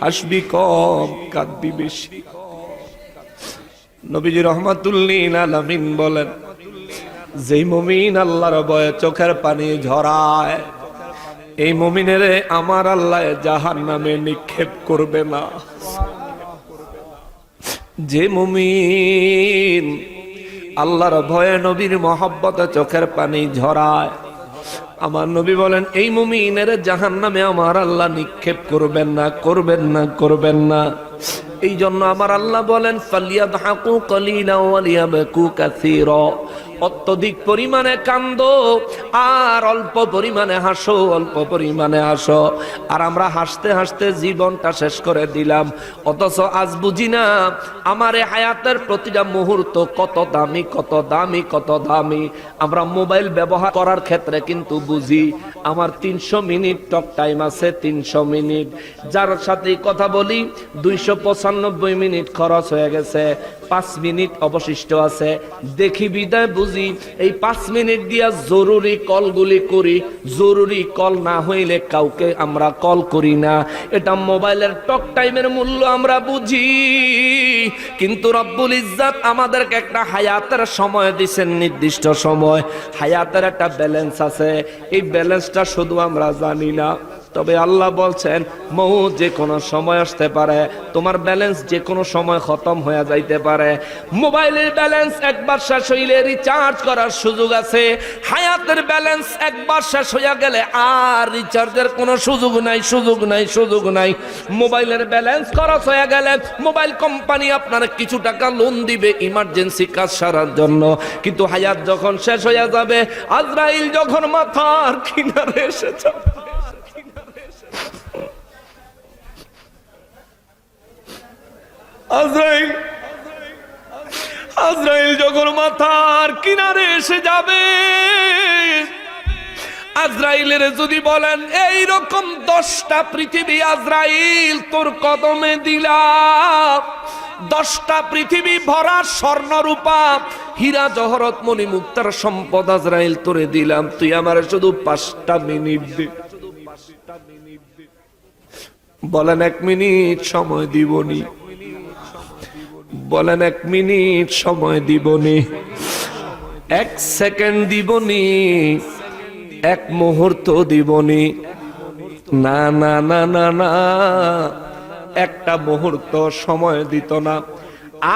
হাসবি কম, কাঁদবি বেশি। নবীজি রহমাতুল্লিন বলেন আল্লাহর ভয়ে চোখের পানি ঝরায়, এই মুমিনের আমার আল্লাহ জাহান নামে নিক্ষেপ করবে না। যে মুমিন আল্লাহর ভয়ে নবীর মহব্বতে চোখের পানি ঝরায় আমার নবী বলেন, এই মুমিনের জাহান নামে আমার আল্লাহ নিক্ষেপ করবেন না করবেন না করবেন না। এই জন্য আমার আল্লাহ বলেন ফালিয়া ধাকু ওয়ালিয়া বেকু কাসীরা। অত্যধিক পরিমাণে কান্দ, আর অল্প পরিমাণে হাসো, অল্প পরিমাণে হাসো। আর আমরা হাসতে হাসতে জীবনটা শেষ করে দিলাম। অথচ আজ বুঝি না, আমার এই হায়াতের প্রতিটা মুহূর্ত কত দামি কত দামি কত দামি। আমরা মোবাইল ব্যবহার করার ক্ষেত্রে কিন্তু বুঝি, আমার তিনশো মিনিট টক টাইম আছে, তিনশো মিনিট। যার সাথে কথা বলি, দুইশো পঁচানব্বই মিনিট খরচ হয়ে গেছে, পাঁচ মিনিট অবশিষ্ট আছে। দেখি বিদায় বুঝি এই পাঁচ মিনিট দিয়া জরুরি কলগুলি করি, জরুরি কল না হইলে কাউকে আমরা কল করি না। এটা মোবাইলের টক টাইমের মূল্য আমরা বুঝি। কিন্তু রব্বুল ইজ্জাত আমাদেরকে একটা হায়াতের সময় দিছেন, নির্দিষ্ট সময়। হায়াতের একটা ব্যালেন্স আছে। এই ব্যালেন্সটা শুধু আমরা জানি না। তবে আল্লাহ বলছেন, মৌ যে কোনো সময় আসতে পারে, তোমার ব্যালেন্স যে কোনো সময় খতম হয়ে যাইতে পারে। মোবাইলের ব্যালেন্স একবার শেষ হইলে রিচার্জ করার সুযোগ আছে। হায়াতের ব্যালেন্স একবার শেষ হইয়া গেলে আর রিচার্জের কোনো সুযোগ নাই সুযোগ নাই সুযোগ নাই। মোবাইলের ব্যালেন্স খরচ হয়ে গেলে মোবাইল কোম্পানি আপনার কিছু টাকা লোন দিবে ইমার্জেন্সি কাজ সারার জন্য। কিন্তু হায়াত যখন শেষ হয়ে যাবে, আজরাইল যখন মাথার কিনারে এসে যাবে। আজরাইল আজরাইল যখন মাথার কিনারে এসে যাবে, আজরাইলের যদি বলেন এই রকম দশটা পৃথিবী আজরাইল তোর কদমে দিলাম। দশটা পৃথিবী ভরা স্বর্ণ রূপা হীরা জহরত মণি মুক্তার সম্পদ আজরাইল তোরে দিলাম। তুই আমার শুধু পাঁচটা মিনিট দে। বলেন, এক মিনিট সময় দিবনি। বলেন এক মিনিট সময় দিবনি। এক সেকেন্ড দিবনি, এক মুহূর্ত দিবনি। না না না না না, একটা মুহূর্ত সময় দিত না।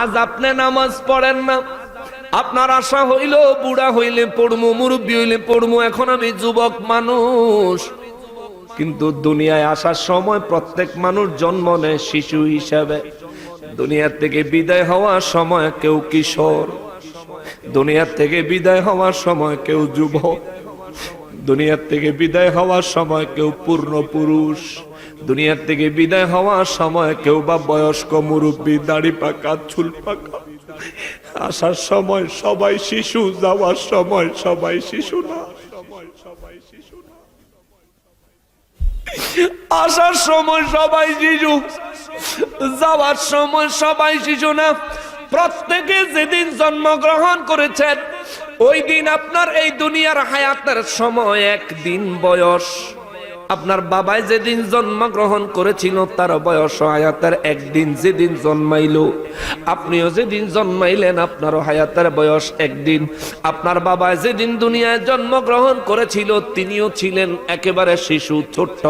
আজ আপনি নামাজ পড়েন না। আপনার আশা হইল, বুড়া হইলে পড়মু, মুরব্বী হইলে পড়মু, এখন আমি যুবক মানুষ। কিন্তু দুনিয়ায় আসার সময় প্রত্যেক মানুষ জন্ম নেয় শিশু হিসাবে। দুনিয়ার থেকে বিদায় হওয়ার সময় কেউ কিশোর। দুনিয়ার থেকে বিদায় হওয়ার সময় কেউ যুবক। দুনিয়ার থেকে বিদায় হওয়ার সময় কেউ পূর্ণ পুরুষ। দুনিয়ার থেকে বিদায় হওয়ার সময় কেউ বা বয়স্ক মুরব্বী, দাড়ি পাকা, চুল পাকা। আসার সময় সবাই শিশু, যাওয়ার সময় সবাই শিশু না। আসার সময় সবাই শিশু, যাওয়ার সময় সবাই শিশু না। প্রত্যেকে যেদিন জন্মগ্রহণ করেছেন, ওই দিন আপনার এই দুনিয়ার হায়াতের সময় একদিন বয়স। আপনার বাবাই যেদিন জন্মগ্রহণ করেছিল, তার বয়স হায়াতের একদিন যেদিন জন্মাইল। আপনিও যেদিন জন্মাইলেন, আপনারও হায়াতের বয়স একদিন। আপনার বাবা যেদিন দুনিয়ায় জন্মগ্রহণ করেছিল, তিনিও ছিলেন একেবারে শিশু ছোট্ট।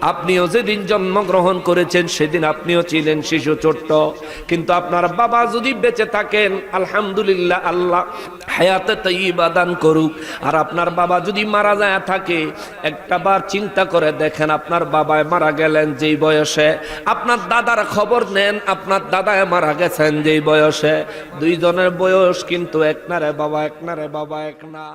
আপনিও যেদিন জন্মগ্রহণ করেছেন, সেদিন আপনিও ছিলেন শিশু ছোট্ট। কিন্তু আপনার বাবা যদি বেঁচে থাকেন, আলহামদুলিল্লাহ, আল্লাহ হায়াতে তৈবা দান করুক। আর আপনার বাবা যদি মারা যায় থাকে, একটা বার চিন্তা করে দেখেন আপনার বাবায় মারা গেলেন যেই বয়সে। আপনার দাদার খবর নেন, আপনার দাদায় মারা গেছেন যেই বয়সে। দুইজনের বয়স কিন্তু এক না রে বাবা, এক না রে বাবা, এক না।